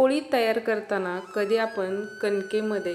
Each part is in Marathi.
पोळी तयार करताना कधी आपण कणकेमध्ये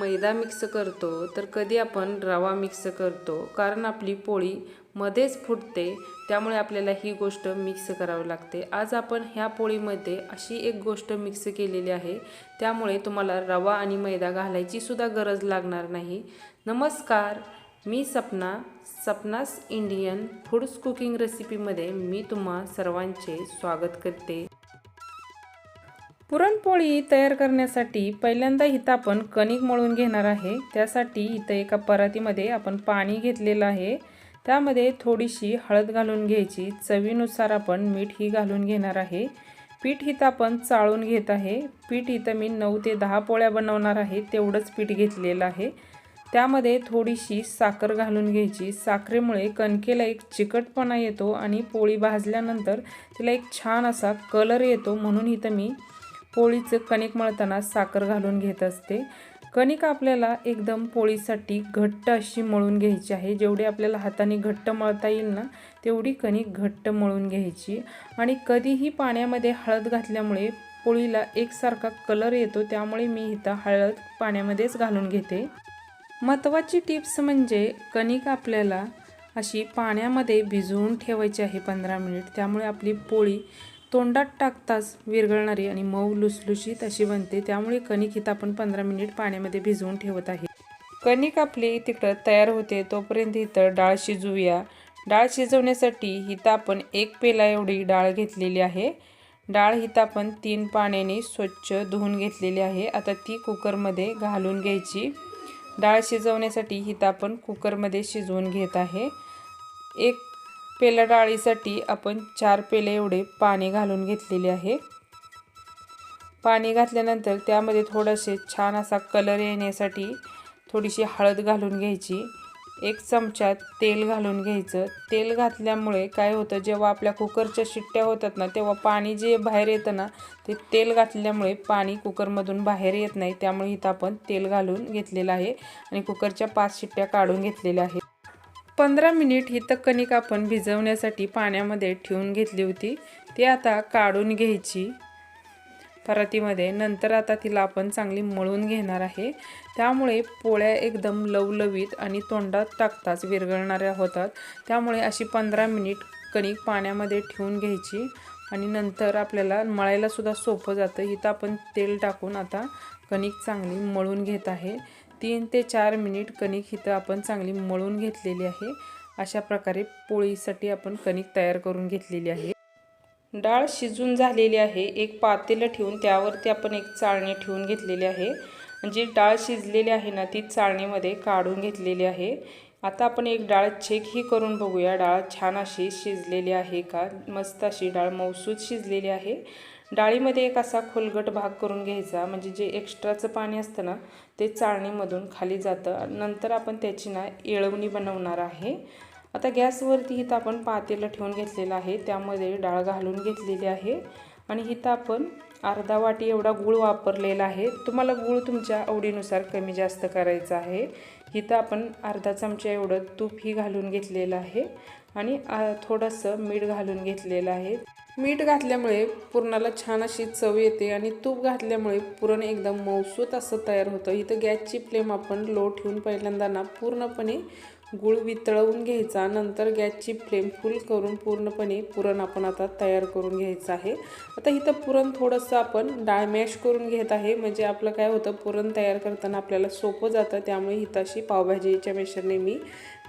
मैदा मिक्स करतो तर कधी आपण रवा मिक्स करतो. कारण आपली पोळी मध्येच फुटते त्यामुळे आपल्याला ही गोष्ट मिक्स करावी लागते. आज आपण ह्या पोळीमध्ये अशी एक गोष्ट मिक्स केलेली आहे. त्यामुळे तुम्हाला रवा आणि मैदा घालायची सुद्धा गरज लागणार नाही. नमस्कार मी Sapna. Sapna's Indian foods cooking रेसिपीमध्ये मी तुम्हा सर्वांचे स्वागत करते. पुरणपोळी तयार करण्यासाठी पहिल्यांदा इथं आपण कणिक मळून घेणार आहे. त्यासाठी इथं एका परातीमध्ये आपण पाणी घेतलेलं आहे. त्यामध्ये थोडीशी हळद घालून घ्यायची. चवीनुसार आपण मीठ ही घालून घेणार आहे. पीठ इथं आपण चाळून घेत आहे. पीठ इथं मी नऊ ते दहा पोळ्या बनवणार आहे. तेवढंच पीठ घेतलेलं आहे. त्यामध्ये थोडीशी साखर घालून घ्यायची. साखरेमुळे कणकेला एक चिकटपणा येतो आणि पोळी भाजल्यानंतर तिला एक छान असा कलर येतो म्हणून इथं मी पोळीचं कणिक मळताना साखर घालून घेत असते. कणिक आपल्याला एकदम पोळीसाठी घट्ट अशी मळून घ्यायची आहे. जेवढी आपल्याला हाताने घट्ट मळता येईल ना तेवढी कणिक घट्ट मळून घ्यायची. आणि कधीही पाण्यामध्ये हळद घातल्यामुळे पोळीला एकसारखा कलर येतो त्यामुळे मी इथं हळद पाण्यामध्येच घालून घेते. महत्त्वाची टिप्स म्हणजे कणिक आपल्याला अशी पाण्यामध्ये भिजवून ठेवायची आहे पंधरा मिनिट. त्यामुळे आपली पोळी तोंडात टाकताच विरघळणारी आणि मऊ लुसलुशीत अशी बनते. त्यामुळे कणिक इथं आपण पंधरा मिनिट पाण्यामध्ये भिजवून ठेवत आहे. कणिक आपली तिकडं तयार होते तोपर्यंत इथं डाळ शिजवूया. डाळ शिजवण्यासाठी हिथं आपण एक पेला एवढी डाळ घेतलेली आहे. डाळ हिथं आपण तीन पाण्याने स्वच्छ धुवून घेतलेली आहे. आता ती कुकरमध्ये घालून घ्यायची. डाळ शिजवण्यासाठी हिथं आपण कुकरमध्ये शिजवून घेत आहे. एक पेला डाळीसाठी आपण चार पेले एवढे पाणी घालून घेतलेले आहे. पाणी घातल्यानंतर त्यामध्ये थोडासे छान असा कलर येण्यासाठी थोडीशी हळद घालून घ्यायची. एक चमचा तेल घालून घ्यायचं. तेल घातल्यामुळे काय होतं जेव्हा आपल्या कुकरच्या शिट्ट्या होतात ना तेव्हा पाणी जे बाहेर येतं ना ते तेल घातल्यामुळे पाणी कुकरमधून बाहेर येत नाही. त्यामुळे इथं आपण तेल घालून घेतलेलं आहे आणि कुकरच्या पाच शिट्ट्या काढून घेतलेल्या आहेत. पंधरा मिनिट ही कणिक आपण भिजवण्यासाठी पाण्यामध्ये ठेवून घेतली होती. ती आता काढून घ्यायची. परातीमध्ये. नंतर आता तिला आपण चांगली मळून घेणार आहे. त्यामुळे पोळ्या एकदम लवलवीत आणि तोंडात टाकताच विरघळणाऱ्या होतात. त्यामुळे अशी पंधरा मिनिट कणिक पाण्यामध्ये ठेवून घ्यायची आणि नंतर आपल्याला मळायलासुद्धा सोपं जातं. इथं आपण तेल टाकून आता कणिक चांगली मळून घेत आहे. तीन ते चार मिनिट कणिक इथं आपण चांगली मळून घेतलेली आहे. अशा प्रकारे पोळीसाठी आपण कणिक तयार करून घेतलेली आहे. डाळ शिजून झालेली आहे. एक पातेलं ठेवून त्यावरती आपण एक चाळणी ठेवून घेतलेली आहे. जी डाळ शिजलेली आहे ना ती चाळणीमध्ये काढून घेतलेली आहे. आता आपण एक डाळ चेकही करून बघूया. डाळ छान अशी शिजलेली आहे का? मस्त अशी डाळ मौसूद शिजलेली आहे. डाळीमध्ये एक असा खोलगट भाग करून घ्यायचा म्हणजे जे एक्स्ट्राचं पाणी असतं ना ते चाळणीमधून खाली जातं. नंतर आपण त्याची ना येळवणी बनवणार आहे. आता गॅसवरती इथं आपण पातेलं ठेवून घेतलेलं आहे. त्यामध्ये डाळ घालून घेतलेली आहे. आणि हिथं आपण अर्धा वाटी एवढा गूळ वापरलेला आहे. तुम्हाला गूळ तुमच्या आवडीनुसार कमी जास्त करायचं आहे. हिथं आपण अर्धा चमचा एवढं तूपही घालून घेतलेलं आहे. आणि थोडंसं मीठ घालून घेतलेलं आहे. मीठ घातल्यामुळे पुरणाला छान अशी चव येते आणि तूप घातल्यामुळे पुरण एकदम मौसूत असं तयार होतं. इथं गॅसची फ्लेम आपण लो ठेवून पहिल्यांदा ना पूर्णपणे गूळ वितळवून घ्यायचा. नंतर गॅसची फ्लेम फुल करून पूर्णपणे पुरण आपण आता तयार करून घ्यायचं आहे. आता इथं पुरण थोडंसं आपण डाळ मॅश करून घेत आहे. म्हणजे आपलं काय होतं पुरण तयार करताना आपल्याला सोपं जातं. त्यामुळे इथं अशी पावभाजीच्या मेशरने मी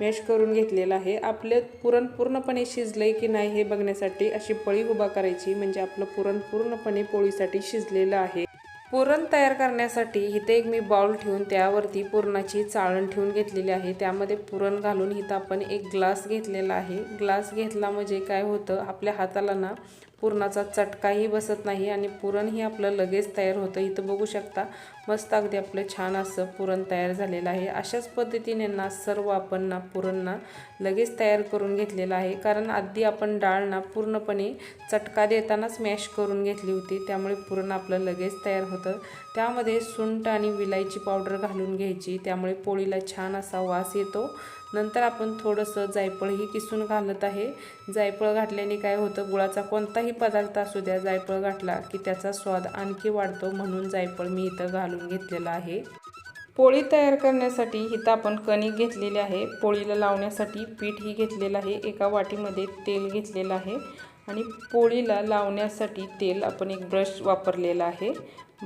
मॅश करून घेतलेलं आहे. आपलं पुरण पूर्णपणे शिजलं आहे की नाही हे बघण्यासाठी अशी पळी उभा करायची. म्हणजे आपलं पुरण पूर्णपणे पोळीसाठी शिजलेलं आहे. पुरण तयार करण्यासाठी इथे एक मी बाउल ठेवून त्यावरती पुरणाची चाळण ठेवून घेतलेली आहे. त्यामध्ये पुरण घालून इथं आपण एक ग्लास घेतलेला आहे. ग्लास घेतला म्हणजे काय होतं? आपल्या हाताला ना पुरणाचा चटकाही बसत नाही आणि पुरणही आपलं लगेच तयार होतं. इथं बघू शकता मस्त अगदी आपलं छान असं पुरण तयार झालेलं आहे. अशाच पद्धतीने ना सर्व आपण ना पुरण ना लगेच तयार करून घेतलेलं आहे. कारण आधी आपण डाळ ना पूर्णपणे चटका देतानाच मॅश करून घेतली होती. त्यामुळे पुरण आपलं लगेच तयार होतं. त्यामध्ये सुंठ आणि विलायची पावडर घालून घ्यायची. त्यामुळे पोळीला छान असा वास येतो. नंतर आपण थोडंसं जायफळही किसून घालत आहे. जायफळ घातल्याने काय होतं गुळाचा कोणताही पदार्थ असू द्या जायफळ घातला की त्याचा स्वाद आणखी वाढतो म्हणून जायफळ मी इथं घालून घेतलेला आहे. पोळी तयार करण्यासाठी हिथं आपण कणिक घेतलेली आहे. पोळीला लावण्यासाठी पीठही घेतलेलं आहे. एका वाटीमध्ये तेल घेतलेलं आहे. आणि पोळीला लावण्यासाठी तेल आपण एक ब्रश वापरलेला आहे.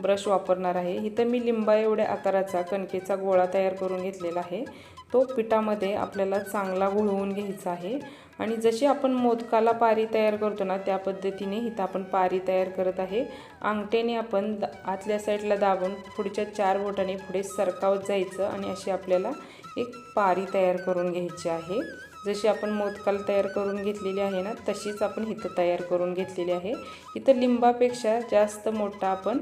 ब्रश वापरणार आहे. इथं मी लिंबा एवढ्या आकाराचा कणकेचा गोळा तयार करून घेतलेला आहे. तो पिठामध्ये आपल्याला चांगला घुळवून घ्यायचा आहे. आणि जशी आपण मोदकाला पारी तयार करतो ना त्या पद्धतीने इथं आपण पारी तयार करत आहे. अंगठ्याने आपण द आतल्या साईडला दाबून पुढच्या चार बोटाने पुढे सरकावत जायचं आणि अशी आपल्याला एक पारी तयार करून घ्यायची आहे. जशी आपण मोदकाला तयार करून घेतलेली आहे ना तशीच आपण इथं तयार करून घेतलेली आहे. इथं लिंबापेक्षा जास्त मोठा आपण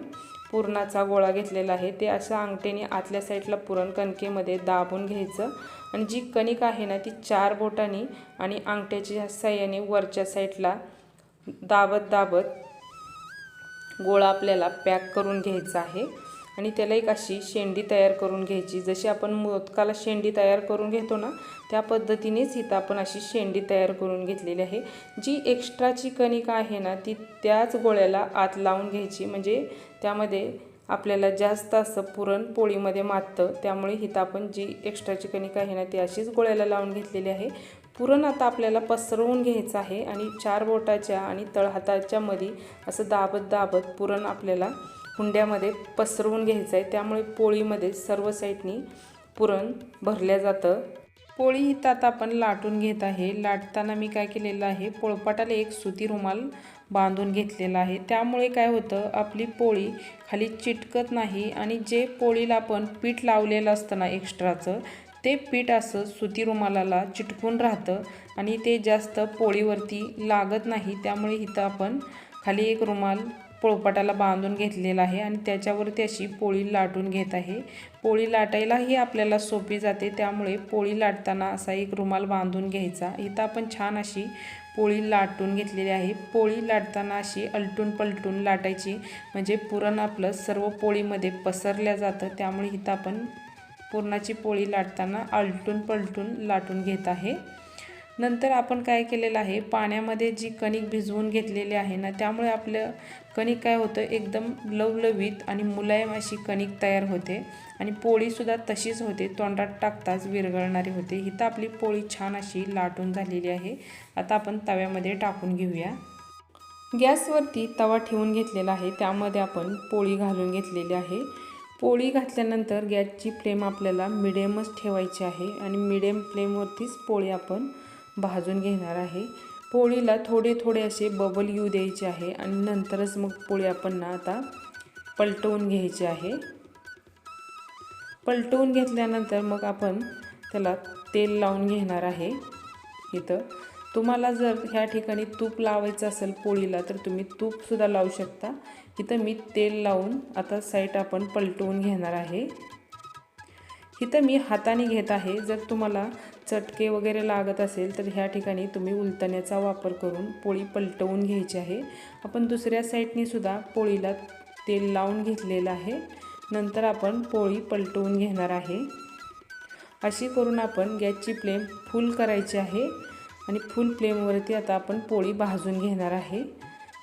पुरणाचा गोळा घेतलेला आहे. ते असं अंगठ्याने आतल्या साईडला पुरण कणकेमध्ये दाबून घ्यायचं. आणि जी कणिक आहे ना ती चार बोटांनी आणि अंगठ्याच्या साह्याने वरच्या साईडला दाबत दाबत गोळा आपल्याला पॅक करून घ्यायचा आहे. आणि त्याला एक अशी शेंडी तयार करून घ्यायची. जशी आपण मोदकाला शेंडी तयार करून घेतो ना त्या पद्धतीनेच इथं आपण अशी शेंडी तयार करून घेतलेली आहे. जी एक्स्ट्राची कणिका आहे ना ती त्याच गोळ्याला आत लावून घ्यायची. म्हणजे त्यामध्ये आपल्याला जास्त असं पुरण पोळीमध्ये माततं. त्यामुळे इथं आपण जी एक्स्ट्राची कणिक आहे ना ती अशीच गोळ्याला लावून घेतलेली आहे. पुरण आता आपल्याला पसरवून घ्यायचं आहे आणि चार बोटाच्या आणि तळहाताच्या मध्ये असं दाबत दाबत पुरण आपल्याला हुंड्यामध्ये पसरवून घ्यायचं आहे त्यामुळे पोळीमध्ये सर्व साईडनी पुरण भरल्या जातं. पोळी ही आता आपण लाटून घेत आहे. लाटताना मी काय केलेलं आहे पोळपाटाला एक सुती रुमाल बांधून घेतलेला आहे. त्यामुळे काय होतं आपली पोळी खाली चिटकत नाही आणि जे पोळीला आपण पीठ लावलेलं असतं ना एक्स्ट्राचं ते पीठ असं सुती रुमालाला चिटकून राहतं आणि ते जास्त पोळीवरती लागत नाही. त्यामुळे इथं आपण खाली एक रुमाल पोळपाटाला बांधून घेतलेला आहे आणि त्याच्यावरती अशी पोळी लाटून घेत आहे. पोळी लाटायलाही आपल्याला सोपी जाते त्यामुळे पोळी लाटताना असा एक रुमाल बांधून घ्यायचा. इथं आपण छान अशी पोळी लाटून घेतलेली आहे. पोळी लाटताना अशी अलटून पलटून लाटायची म्हणजे पुरण आपलं सर्व पोळीमध्ये पसरल्या जातं. त्यामुळे इथं आपण पुरणाची पोळी लाटताना अलटून पलटून लाटून घेत आहे. नंतर आपण काय केलेलं आहे पाण्यामध्ये जी कणिक भिजवून घेतलेली आहे ना त्यामुळे आपलं कणिक काय होतं एकदम लवलवीत आणि मुलायम अशी कणिक तयार होते आणि पोळीसुद्धा तशीच होते तोंडात टाकताच विरघळणारी होते. इथं आपली पोळी छान अशी लाटून झालेली आहे. आता आपण तव्यामध्ये टाकून घेऊया. गॅसवरती तवा ठेवून घेतलेला आहे त्यामध्ये आपण पोळी घालून घेतलेली आहे. पोळी घातल्यानंतर गॅसची फ्लेम आपल्याला मिडियमच ठेवायची आहे आणि मिडियम फ्लेमवरतीच पोळी आपण भाजून घेणार आहे. पोळीला थोडे थोडे असे बबल येऊ द्यायचे आहे आणि नंतरच मग पोळी आपण ना आता पलटवून घ्यायची आहे. पलटवून घेतल्यानंतर मग आपण त्याला तेल लावून घेणार आहे. इथं तुम्हाला जर ह्या ठिकाणी तूप लावायचं असेल पोळीला तर तुम्ही तूपसुद्धा लावू शकता. इथं मी तेल लावून आता साईट आपण पलटवून घेणार आहे. इथं मी हाताने घेत आहे. जर तुम्हाला चटके वगैरे लागत असेल तर ह्या ठिकाणी तुम्ही उलटण्याचा वापर करून पोळी पलटवून घ्यायची आहे. आपण दुसऱ्या साईडने सुद्धा पोळीला तेल लावून घेतलेलं आहे. नंतर आपण पोळी पलटवून घेणार आहे. अशी करून आपण गॅसची फ्लेम फुल करायची आहे आणि फुल फ्लेमवरती आता आपण पोळी भाजून घेणार आहे.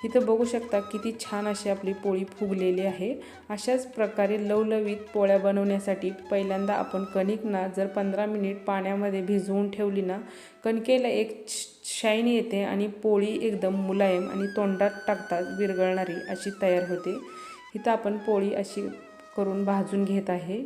इथं बघू शकता किती छान अशी आपली पोळी फुगलेली आहे. अशाच प्रकारे लवलवीत पोळ्या बनवण्यासाठी पहिल्यांदा आपण कणिकना जर पंधरा मिनिट पाण्यामध्ये भिजवून ठेवली ना कणकेला एक शाईन येते आणि पोळी एकदम मुलायम आणि तोंडात टाकतात विरघळणारी अशी तयार होते. इथं आपण पोळी अशी करून भाजून घेत आहे.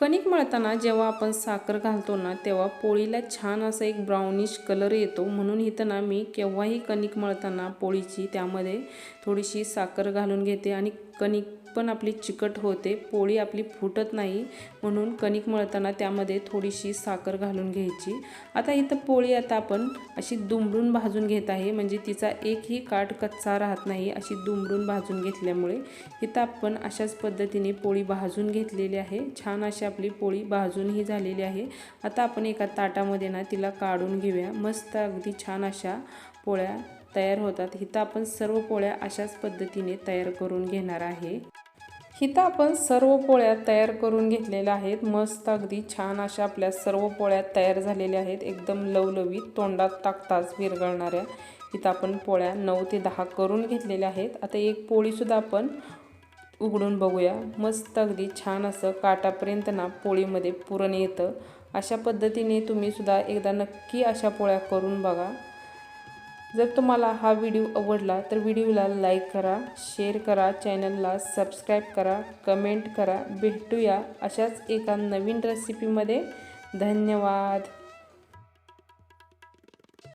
कणिक मळताना जेव्हा आपण साखर घालतो ना तेव्हा पोळीला छान असा एक ब्राउनिश कलर येतो. म्हणून इथं ना मी केव्हाही कणिक मळताना पोळीची त्यामध्ये थोडीशी साखर घालून घेते आणि कणिक पण आपली चिकट होते पोळी आपली फुटत नाही म्हणून कणिक मळताना त्यामध्ये थोडीशी साखर घालून घ्यायची. आता इथं पोळी आता आपण अशी दुमडून भाजून घेत आहे म्हणजे तिचा एकही काठ कच्चा राहत नाही अशी दुमडून भाजून घेतल्यामुळे. इथं आपण अशाच पद्धतीने पोळी भाजून घेतलेली आहे. छान अशी आपली पोळी भाजूनही झालेली आहे. आता आपण एका ताटामध्ये ना तिला काढून घेऊया. मस्त अगदी छान अशा पोळ्या तयार होतात. इथं आपण सर्व पोळ्या अशाच पद्धतीने तयार करून घेणार आहे. हिथं आपण सर्व पोळ्या तयार करून घेतलेल्या आहेत. मस्त अगदी छान अशा आपल्या सर्व पोळ्या तयार झालेल्या आहेत. एकदम लवलवीत तोंडात टाकताच विरघळणाऱ्या इथं आपण पोळ्या नऊ ते दहा करून घेतलेल्या आहेत. आता एक पोळीसुद्धा आपण उघडून बघूया. मस्त अगदी छान असं काटापर्यंत ना पोळीमध्ये पुरण येतं. अशा पद्धतीने तुम्ही सुद्धा एकदा नक्की अशा पोळ्या करून बघा. जर तुम्हाला हा व्हिडिओ आवडला तर व्हिडिओला लाईक करा शेअर करा चॅनलला सबस्क्राईब करा कमेंट करा. भेटूया अशाच एका नवीन रेसिपीमध्ये धन्यवाद.